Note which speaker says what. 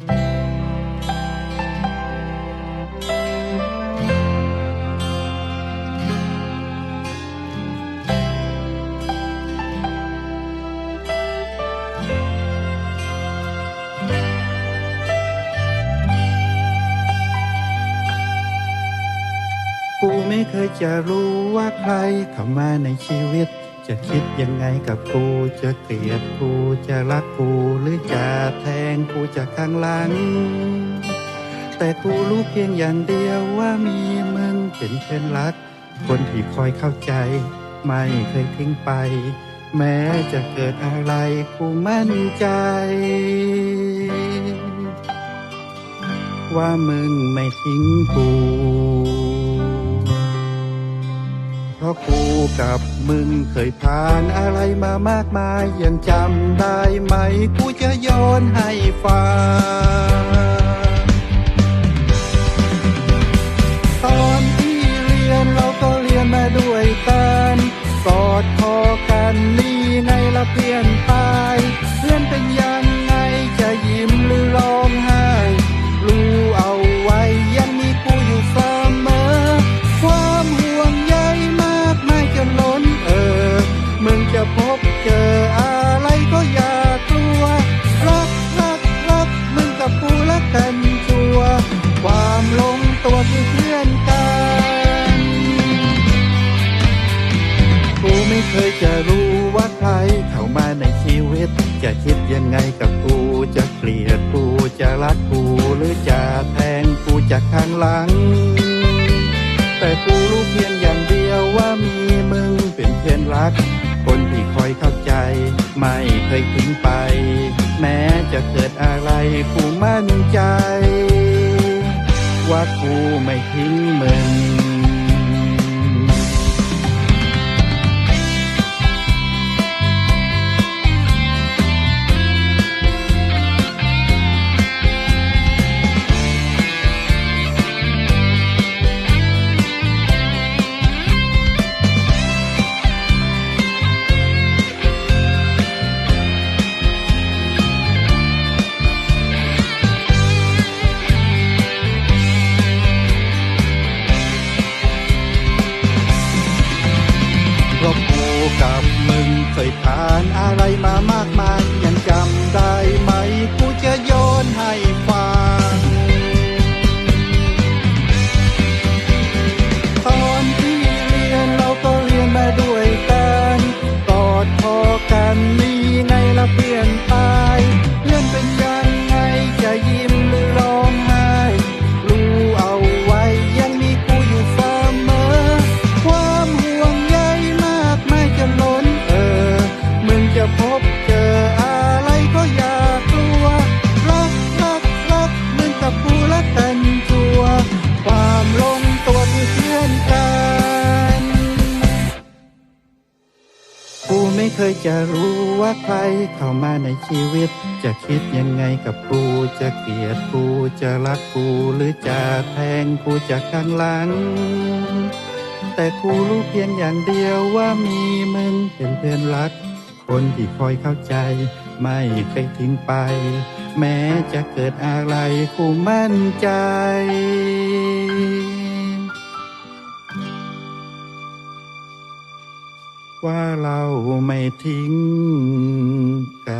Speaker 1: กูไม่เคยจะรู้ว่าใครเข้ามาในชีวิต จะคิดยังไงกับกูจะเกลียดกูจะรักกูหรือจะแทงกูจากข้างหลัง แต่กูรู้เพียงอย่างเดียวว่ามีมึงเป็นเพื่อนรัก คนที่คอยเข้าใจ ไม่เคยทิ้งไป แม้จะเกิดอะไรกูมั่นใจ ว่ามึงไม่ทิ้งกู เพราะกูกับมึงเคยผ่านอะไรมามากมายยังจำได้ไหม กูจะย้อนให้ฟังตอนที่เรียนเราก็เรียนมาด้วยกันกอดคอ กันชัว ความลงตัวคือเพื่อนกันกูไม่เคยจะรู้ว่าใครเข้ามาในชีวิต จะคิดยังไงกับกูจะเกลียดกูจะรักกูหรือจะแทงกูจากข้างหลัง แต่กูรู้เพียงอย่างเดียวว่ามีมึงเป็นเพื่อนรัก คนที่คอยเข้าใจ ไม่เคยทิ้งไป แม้จะเกิดอะไรกูมั่นใจ ว่ากูไม่ทิ้งมึง กับมึงเคยผ่านอะไรมามากมายยังจำได้ไหมกูจะโยนให้ฟัง ไม่เคยจะรู้ว่าใครเข้ามาในชีวิต จะคิดยังไงกับกูจะเกลียดกูจะรักกูหรือจะแทงกูจากข้างหลัง แต่กูรู้เพียงอย่างเดียวว่ามีมึงเป็นเพื่อนรัก คนที่คอยเข้าใจ ไม่เคยทิ้งไป แม้จะเกิดอะไรกูมั่นใจ ว่าเราไม่ทิ้งกัน